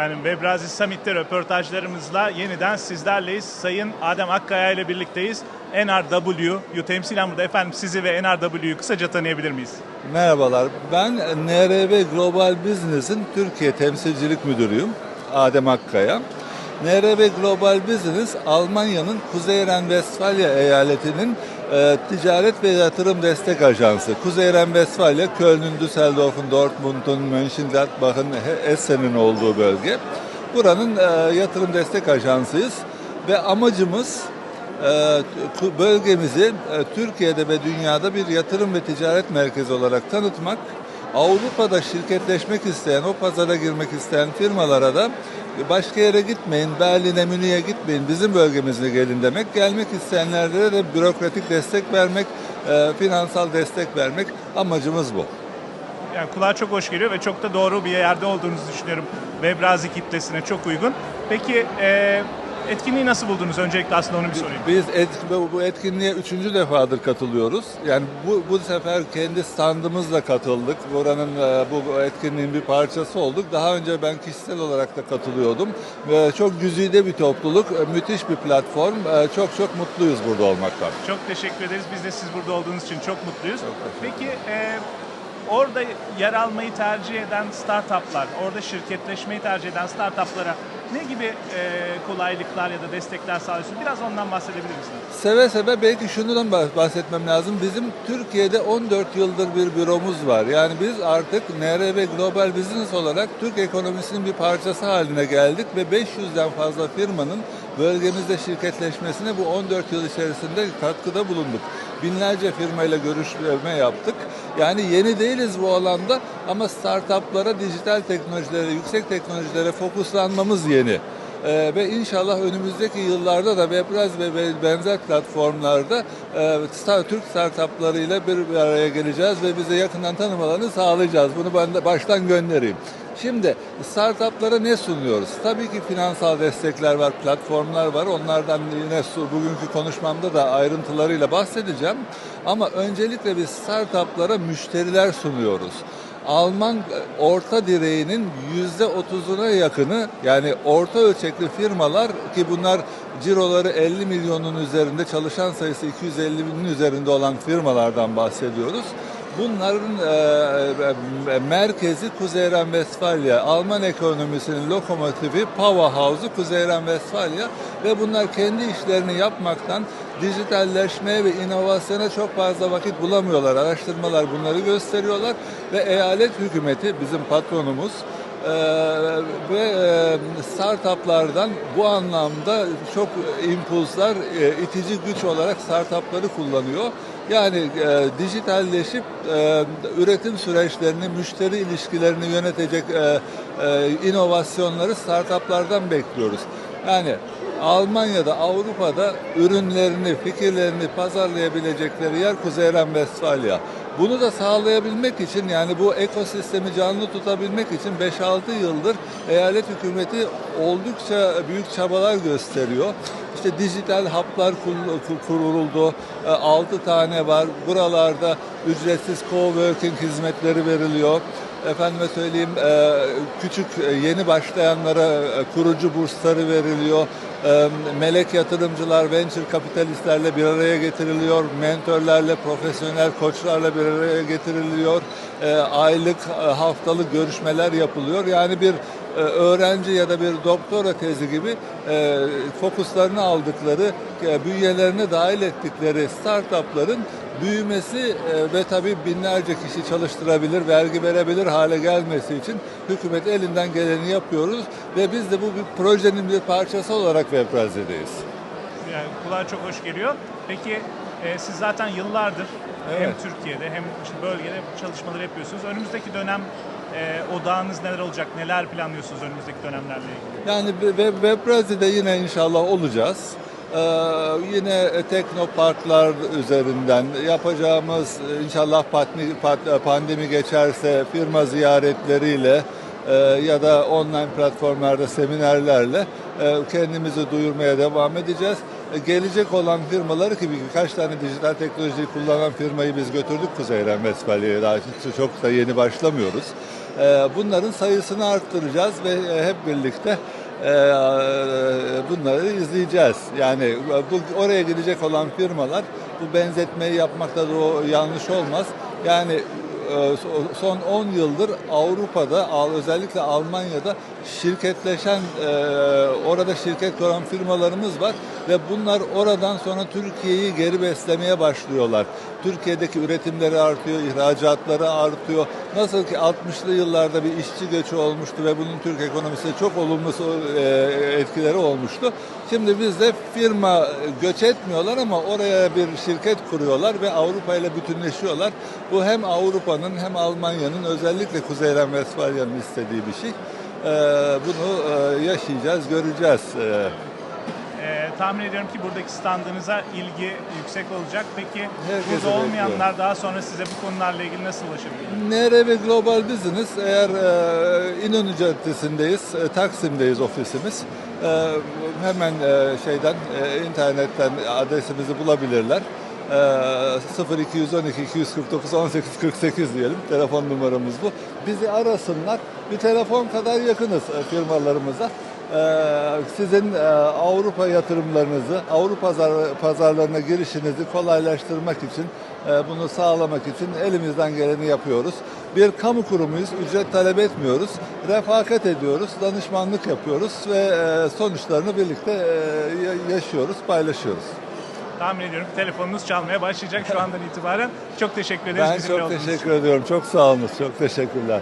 Efendim Webrazi Summit'te röportajlarımızla yeniden sizlerleyiz. Sayın Adem Akkaya ile birlikteyiz. NRW'yu temsilen burada efendim sizi ve NRW'yu kısaca tanıyabilir miyiz? Merhabalar, ben NRB Global Business'in Türkiye Temsilcilik Müdürüyüm, Adem Akkaya. NRB Global Business, Almanya'nın Kuzey Ren-Vestfalya eyaletinin e, ticaret ve yatırım destek ajansı. Kuzey Ren-Vestfalya, Köln'ün, Düsseldorf'un, Dortmund'un, Mönchengladbach'ın, Essen'in olduğu bölge. Buranın e, yatırım destek ajansıyız ve amacımız ee, bölgemizi e, Türkiye'de ve dünyada bir yatırım ve ticaret merkezi olarak tanıtmak, Avrupa'da şirketleşmek isteyen, o pazara girmek isteyen firmalara da başka yere gitmeyin, Berlin'e, Münih'e gitmeyin, bizim bölgemize gelin demek. Gelmek isteyenlere de bürokratik destek vermek, e, finansal destek vermek amacımız bu. Yani kulağa çok hoş geliyor ve çok da doğru bir yerde olduğunuzu düşünüyorum. Webrazi kitlesine çok uygun. Peki e, etkinliği nasıl buldunuz? Öncelikle aslında onu bir sorayım. Biz et, bu etkinliğe üçüncü defadır katılıyoruz. Yani bu, bu sefer kendi standımızla katıldık. Buranın e, bu etkinliğin bir parçası olduk. Daha önce ben kişisel olarak da katılıyordum. Ve çok güzide bir topluluk, e, müthiş bir platform. E, Çok çok mutluyuz burada olmaktan. Çok teşekkür ederiz. Biz de siz burada olduğunuz için çok mutluyuz. teşekkür Peki e, orada yer almayı tercih eden startuplar, orada şirketleşmeyi tercih eden startuplara ne gibi e, kolaylıklar ya da destekler sağlıyorsunuz? Biraz ondan bahsedebilir misiniz? Seve seve belki şundan bah- bahsetmem lazım. Bizim Türkiye'de 14 yıldır bir büromuz var. Yani biz artık NRB Global Business olarak Türk ekonomisinin bir parçası haline geldik ve 500'den fazla firmanın bölgemizde şirketleşmesine bu 14 yıl içerisinde katkıda bulunduk. Binlerce firmayla görüşme yaptık. Yani yeni değiliz bu alanda ama startuplara, dijital teknolojilere, yüksek teknolojilere fokuslanmamız yeni. Ee, ve inşallah önümüzdeki yıllarda da Webraz ve be- benzer platformlarda e, star- Türk startuplarıyla bir araya geleceğiz ve bize yakından tanımalarını sağlayacağız. Bunu ben de baştan göndereyim. Şimdi startuplara ne sunuyoruz? Tabii ki finansal destekler var, platformlar var. Onlardan yine bugünkü konuşmamda da ayrıntılarıyla bahsedeceğim. Ama öncelikle biz startuplara müşteriler sunuyoruz. Alman e, orta direğinin yüzde otuzuna yakını yani orta ölçekli firmalar ki bunlar ciroları 50 milyonun üzerinde çalışan sayısı 250 binin üzerinde olan firmalardan bahsediyoruz. Bunların e, e, merkezi Kuzey Ren-Vestfalya, Alman ekonomisinin lokomotifi, powerhouse'u Kuzey Ren-Vestfalya ve bunlar kendi işlerini yapmaktan dijitalleşmeye ve inovasyona çok fazla vakit bulamıyorlar. Araştırmalar bunları gösteriyorlar ve eyalet hükümeti bizim patronumuz e, ve e, startuplardan bu anlamda çok impulslar, e, itici güç olarak startupları kullanıyor. Yani e, dijitalleşip e, üretim süreçlerini, müşteri ilişkilerini yönetecek e, e, inovasyonları startuplardan bekliyoruz. Yani Almanya'da, Avrupa'da ürünlerini, fikirlerini pazarlayabilecekleri yer Kuzey Ren-Vestfalya. Bunu da sağlayabilmek için yani bu ekosistemi canlı tutabilmek için 5-6 yıldır eyalet hükümeti oldukça büyük çabalar gösteriyor. İşte dijital haplar kur- kuruldu. 6 tane var. Buralarda ücretsiz coworking hizmetleri veriliyor. Efendime söyleyeyim e, küçük e, yeni başlayanlara e, kurucu bursları veriliyor. Melek yatırımcılar, venture kapitalistlerle bir araya getiriliyor. Mentörlerle, profesyonel koçlarla bir araya getiriliyor. E, Aylık, e, haftalık görüşmeler yapılıyor. Yani bir e, öğrenci ya da bir doktora tezi gibi fokuslarını aldıkları, e, bünyelerine dahil ettikleri startupların büyümesi e, ve tabii binlerce kişi çalıştırabilir, vergi verebilir hale gelmesi için hükümet elinden geleni yapıyoruz ve biz de bu bir projenin bir parçası olarak Webrazze'deyiz. Yani kulağa çok hoş geliyor. Peki e, siz zaten yıllardır hem Evet. Türkiye'de hem işte bölgede çalışmaları yapıyorsunuz. Önümüzdeki dönem e, odağınız neler olacak? Neler planlıyorsunuz önümüzdeki dönemlerle ilgili? Yani Web, Webrazze'de yine inşallah olacağız. Ee, yine teknoparklar üzerinden yapacağımız inşallah pandemi, geçerse firma ziyaretleriyle e, ya da online platformlarda seminerlerle e, kendimizi duyurmaya devam edeceğiz. e, gelecek olan firmaları ki birkaç tane dijital teknolojiyi kullanan firmayı biz götürdük Kuzey Westfalya'ya daha çok da yeni başlamıyoruz. Bunların sayısını arttıracağız ve hep birlikte bunları izleyeceğiz. Yani bu oraya gidecek olan firmalar bu benzetmeyi yapmakta da yanlış olmaz. Yani e, son 10 yıldır Avrupa'da özellikle Almanya'da şirketleşen e, orada şirket kuran firmalarımız var ve bunlar oradan sonra Türkiye'yi geri beslemeye başlıyorlar. Türkiye'deki üretimleri artıyor, ihracatları artıyor. Nasıl ki 60'lı yıllarda bir işçi göçü olmuştu ve bunun Türk ekonomisine çok olumlu e, etkileri olmuştu. Şimdi bizde firma göç etmiyorlar ama oraya bir şirket kuruyorlar ve Avrupa ile bütünleşiyorlar. Bu hem Avrupa'nın hem Almanya'nın özellikle Kuzeyren Westfalya'nın istediği bir şey. Ee, bunu e, yaşayacağız, göreceğiz. Ee, Ee, tahmin ediyorum ki buradaki standınıza ilgi yüksek olacak. Peki Herkesi burada olmayanlar daha sonra size bu konularla ilgili nasıl ulaşabilir? NR ve Global Business eğer e, İnönü Caddesi'ndeyiz, e, Taksim'deyiz ofisimiz. E, hemen e, şeyden e, internetten adresimizi bulabilirler. E, 0212 249 18 48 diyelim. Telefon numaramız bu. Bizi arasınlar. Bir telefon kadar yakınız firmalarımıza. Sizin Avrupa yatırımlarınızı, Avrupa pazar- pazarlarına girişinizi kolaylaştırmak için, bunu sağlamak için elimizden geleni yapıyoruz. Bir kamu kurumuyuz, ücret talep etmiyoruz, refakat ediyoruz, danışmanlık yapıyoruz ve sonuçlarını birlikte ya- yaşıyoruz, paylaşıyoruz. Tahmin ediyorum telefonunuz çalmaya başlayacak şu andan itibaren. Çok teşekkür ederiz Ben çok teşekkür ediyorum, çok sağ olun, çok teşekkürler.